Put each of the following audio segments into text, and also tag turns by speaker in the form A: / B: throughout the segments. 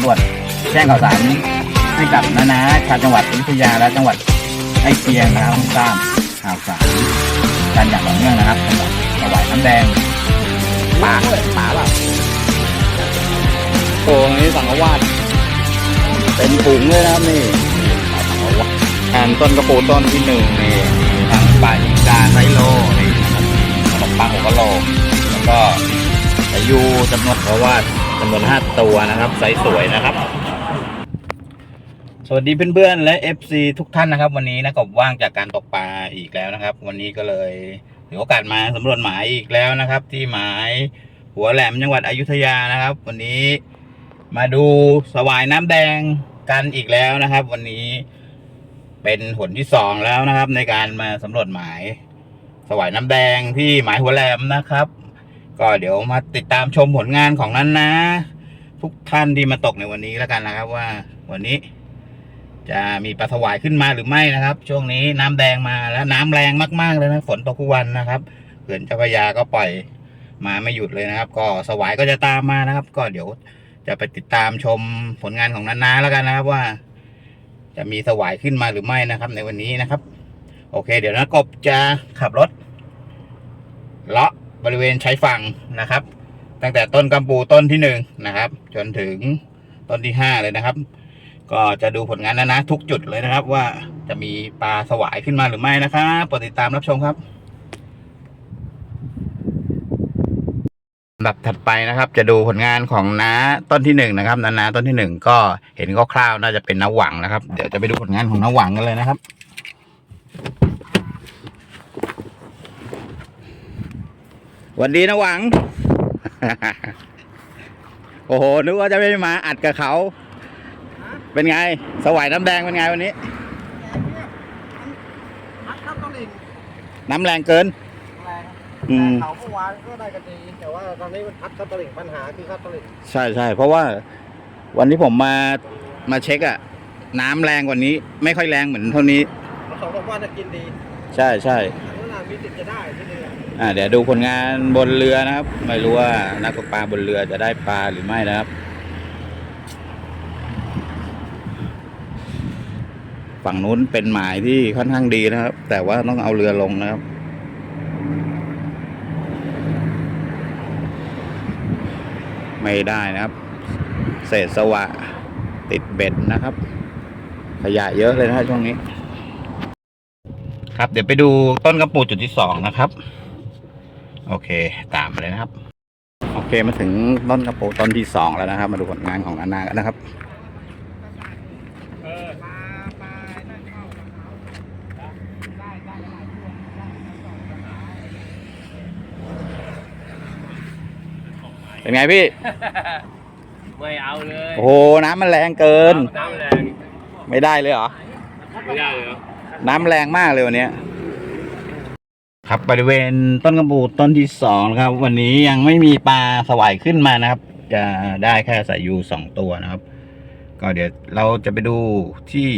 A: ำรวจแจ้งข่าวสารให้กับนานาชาวจังหวัดอยุธยาและจังหวัดใกล้เคียงนะครับทราบข่าวสารกันอย่างต่อเนื่องนะครับสำหรับถวายน้ำแดงปลาปลาเปล่าโอ้นี่สังฆวาสเป็นถุงเลยนะครับนี่สังฆวาสทางต้นกระปูต้นที่หนึ่งนี่มีทางปลาอิงกาไซโลนี่นะครับขนมปังหัวกะโหลกแล้วก็อายุจำนวนเพราะว่า จำนวนห้าตัวนะครับไซส์สวยนะครับ สวัสดีเพื่อนๆและ FC ทุกท่านนะครับ วันนี้นะกบว่างจากการตกปลาอีกแล้วนะครับ วันนี้ก็เลยถือโอกาสมาสำรวจหมายอีกแล้วนะครับ ที่หมายหัวแหลมจังหวัดอยุธยานะครับ วันนี้มาดูสวายน้ำแดงกันอีกแล้วนะครับ วันนี้เป็นหนที่สองแล้วนะครับ ในการมาสำรวจหมายสวายน้ำแดงที่หมายหัวแหลมนะครับ ก็เดี๋ยวมาติดตามชมผลงานของนั้นนะ ทุกท่านที่มาตกในวันนี้แล้วกันนะครับ ว่าวันนี้ จะมีปลาสวายขึ้นมาหรือไม่นะครับ ช่วงนี้น้ำแดงมาแล้วน้ำแรงมากๆเลยนะฝนตกทุกวันนะครับเขื่อนเจ้าพระยาก็ปล่อยมาไม่หยุดเลยนะครับ ก็สวายก็จะตามมานะครับ ก็เดี๋ยวจะไปติดตามชมผลงานของนานาแล้วกันนะครับว่า จะมีสวายขึ้นมาหรือไม่นะครับ ในวันนี้นะครับ โอเค เดี๋ยวนะกบจะขับรถเลาะ บริเวณชายฝั่งนะครับ ตั้งแต่ต้นกัมปูต้นที่หนึ่งนะครับ จนถึงต้นที่ห้าเลยนะครับ ก็จะดูผลงานนะนะ ทุกจุดเลยนะครับ ว่าจะมีปลาสวายขึ้นมาหรือไม่นะครับโปรดติดตามรับชมครับลำดับถัดไปนะครับ จะดูผลงานของน้าต้นที่หนึ่งนะครับนานาต้นที่หนึ่งก็เห็นคร่าวๆน่าจะเป็นน้าหวังนะครับ เดี๋ยวจะไปดูผลงานของน้าหวังกันเลยนะครับ วันดีน้าหวัง โอ้โห นึกว่าจะไม่มาอัดกับเขา เป็นไง สวายน้ำแดงเป็นไงวันนี้
B: พัดเข้าตลิ่ง
A: น้ำแรงเกิน
B: แรง
A: อื
B: แต่เขาเมื่อวานก็ได้กันดี แต่ว่าตอนนี้มันพัดเข้าตลิ่งปัญหาคือเข้าตลิ่ง
A: ใช่ใช่เพราะว่าวันที่ผมมามาเช็คอะน้ำแรงกว่านี้ ไม่ค่อยแรงเหมือนเท่านี้
B: เราสองสามวันจะกินดี
A: ใช่ใช่
B: แต่เวลามีสิทธิ์จะได้ที่นี่
A: อ่าเดี๋ยวดูผลงานบนเรือนะครับ ไม่รู้ว่านักตกปลาบนเรือจะได้ปลาหรือไม่นะครับ ฝั่งนู้นเป็นหมายที่ค่อนข้างดีนะครับ แต่ว่าต้องเอาเรือลงนะครับไม่ได้นะครับ เศษสวะติดเบ็ดนะครับ ขยะเยอะเลยนะฮะช่วงนี้ ครับเดี๋ยวไปดูต้นกระปูจุดที่สองนะครับ โอเค ตามมาเลยนะครับ โอเคมาถึงต้นกระปูต้นที่สองแล้วนะครับ มาดูผลงานของนานากันนะครับเป็นไงพี่
C: ไม่เอาเลย
A: โอ้โห น้ำมันแรงเกิน
C: น้ำแรง
A: ไม่ได้เลยเหรอ
C: ไม่ได้เลยเหรอ
A: น้ำแรงมากเลยวันเนี้ย ครับบริเวณต้นกระบูต้นที่สองนะครับ วันนี้ยังไม่มีปลาสวายขึ้นมานะครับ จะได้แค่สายยูสองตัวนะครับ ก็เดี๋ยวเราจะไปดูที่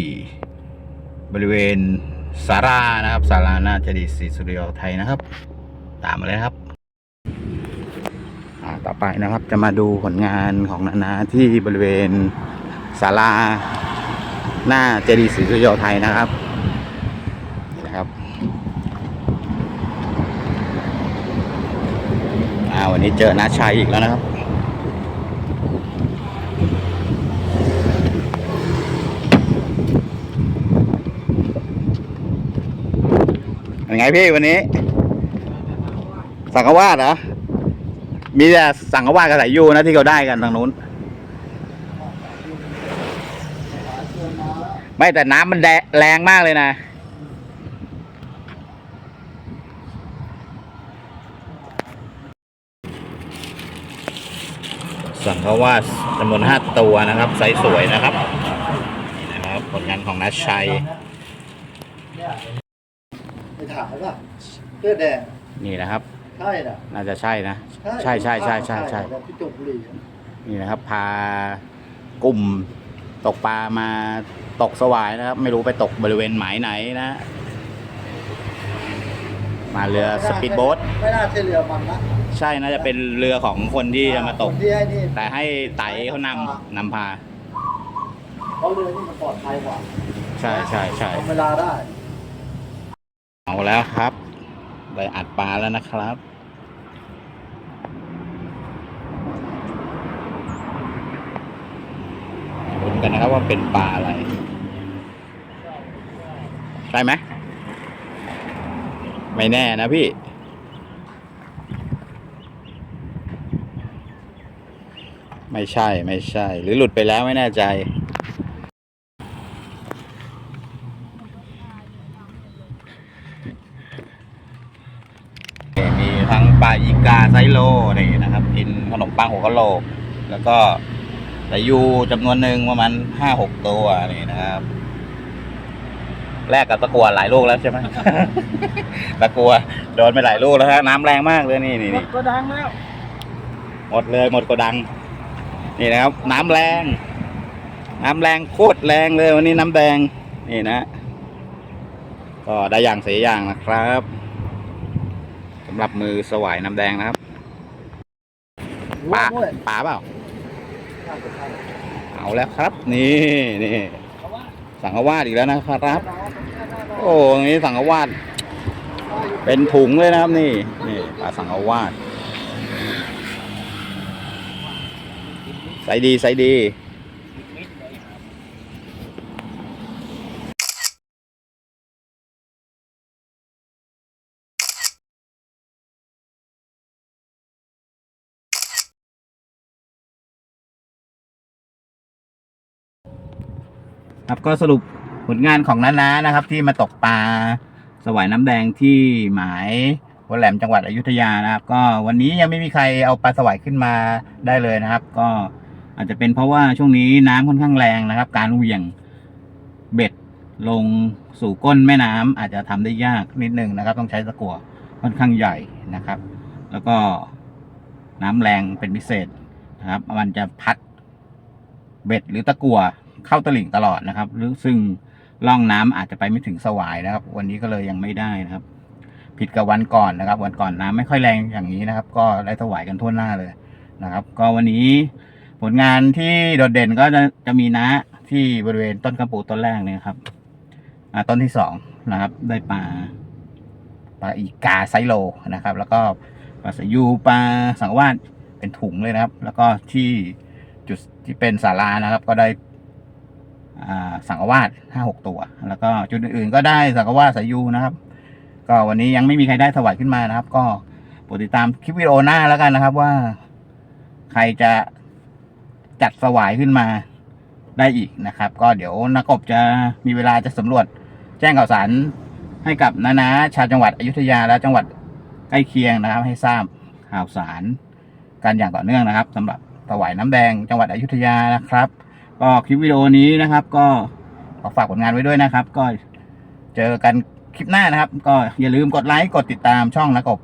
A: บริเวณสารานะครับสาราหน้าเจดีศรีสุริโยไทยนะครับ ตามมาเลยครับต่อไปนะครับจะมาดูผลงานของนานาที่บริเวณศาลาหน้าเจดีย์ศรีสุริโยไทยนะครับนี่นะครับอ่า วันนี้เจอนาชัยอีกแล้วนะครับ เป็นไงพี่วันนี้ สังฆวาสเหรอ มีแต่สังฆวาสกับสายยูนะที่เขาได้กันทางนู้น ไม่แต่น้ำมันแแรงมากเลยนะ สังฆวาสจำนวนห้าตัวนะครับไซส์สวยนะครับนี่นะครับผลงานของนัชชัย
B: ไปถามเขาป่ะเสื้อแดง
A: นี่นะครับ
B: ใช่น่ะ
A: น่าจะใช่นะ ใช่ใช่ใช่ใช่ใช่
B: แบบที่จุบุรีอะ
A: นี่นะครับ พากลุ่มตกปลามาตกสวายนะครับ ไม่รู้ไปตกบริเวณหมายไหนนะ มาเรือสปีดโบ๊ท
B: ไม่น่าใช่เรือมันนะ
A: ใช่น่าจะเป็นเรือของคนที่จะมาตก
B: คนที่ให้นี่
A: แต่ให้ไต่เขานำนำพา
B: เพราะเรือนี่มันปลอดภัยกว่า
A: ใช่ใช่ใช่
B: ทำเวลาได้
A: เอาแล้วครับ ได้อัดปลาแล้วนะครับลุ้นกันนะครับว่าเป็นปลาอะไร ใช่ไหม ไม่แน่นะพี่ ไม่ใช่ไม่ใช่ หรือหลุดไปแล้วไม่แน่ใจ มีทั้งปลาอีกาไซโลนี่นะครับกินขนมปังหัวกะโหลก แล้วก็สายูจำนวนหนึ่งประมาณห้าหกตัวนี่นะครับ แรกกับตะกัวหลายลูกแล้วใช่ไหม ตะกัวโดนไปหลายลูกแล้วฮะน้ำแรงมากเลยนี่นี่นี่
B: ก็ดังแล้ว
A: หมดเลยหมดโกดัง นี่นะครับ น้ำแรง น้ำแรงโคตรแรงเลยวันนี้น้ำแดงนี่นะ ก็ได้อย่างเสียอย่างนะครับสำหรับมือสวายน้ำแดงนะครับปลา
B: ด้วย
A: ปลาเปล่า เอาแล้วครับ นี่นี่สังฆวาสอีกแล้วนะครับ โอ้ตรงนี้สังฆวาสเป็นถุงเลยนะครับนี่นี่ปลาสังฆวาสใส่ดีใส่ดีครับก็สรุป ผลงานของน้าๆนะครับ ที่มาตกปลาสวายน้ำแดงที่หมายหัวแหลมจังหวัดอยุธยานะครับ ก็วันนี้ยังไม่มีใครเอาปลาสวายขึ้นมาได้เลยนะครับ ก็อาจจะเป็นเพราะว่าช่วงนี้น้ำค่อนข้างแรงนะครับ การเหวี่ยงเบ็ดลงสู่ก้นแม่น้ำอาจจะทำได้ยากนิดนึงนะครับ ต้องใช้ตะกั่วค่อนข้างใหญ่นะครับ แล้วก็น้ำแรงเป็นพิเศษนะครับ มันจะพัดเบ็ดหรือตะกั่วเข้าตลิ่งตลอดนะครับ หรือซึ่ง ล่องน้ำอาจจะไปไม่ถึงสวายนะครับ วันนี้ก็เลยยังไม่ได้นะครับ ผิดกับวันก่อนนะครับ วันก่อนน้ำไม่ค่อยแรงอย่างนี้นะครับ ก็ได้สวายกันทั่วหน้าเลยนะครับ ก็วันนี้ผลงานที่โดดเด่นก็จะจะมีนะที่บริเวณต้นกระปูต้นแรกเนี่ยครับอ่าต้นที่สองนะครับ ได้ปลาปลาอีกาไซโลนะครับ แล้วก็ปลาสยูปลาสังวาสเป็นถุงเลยนะครับ แล้วก็ที่จุดที่เป็นศาลานะครับ ก็ได้ สังฆวาสห้าหกตัว แล้วก็จุดอื่นๆก็ได้สังฆวาสสายูนะครับ ก็วันนี้ยังไม่มีใครได้ถวายขึ้นมานะครับ ก็โปรดติดตามคลิปวิดีโอหน้าแล้วกันนะครับว่า ใครจะจัดสวายขึ้นมาได้อีกนะครับ ก็เดี๋ยวนักกบจะมีเวลาจะสำรวจแจ้งข่าวสารให้กับนานาชาวจังหวัดอยุธยาและจังหวัดใกล้เคียงนะครับ ให้ทราบข่าวสารกันอย่างต่อเนื่องนะครับสำหรับถวายน้ำแดงจังหวัดอยุธยานะครับ ก็คลิปวิดีโอนี้นะครับ ก็ขอฝากผลงานไว้ด้วยนะครับ ก็เจอกันคลิปหน้านะครับ ก็อย่าลืมกดไลค์กดติดตามช่องนักกบ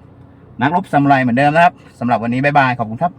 A: นักรบสมุไรเหมือนเดิมนะครับสำหรับวันนี้บ๊ายบายขอบคุณครับ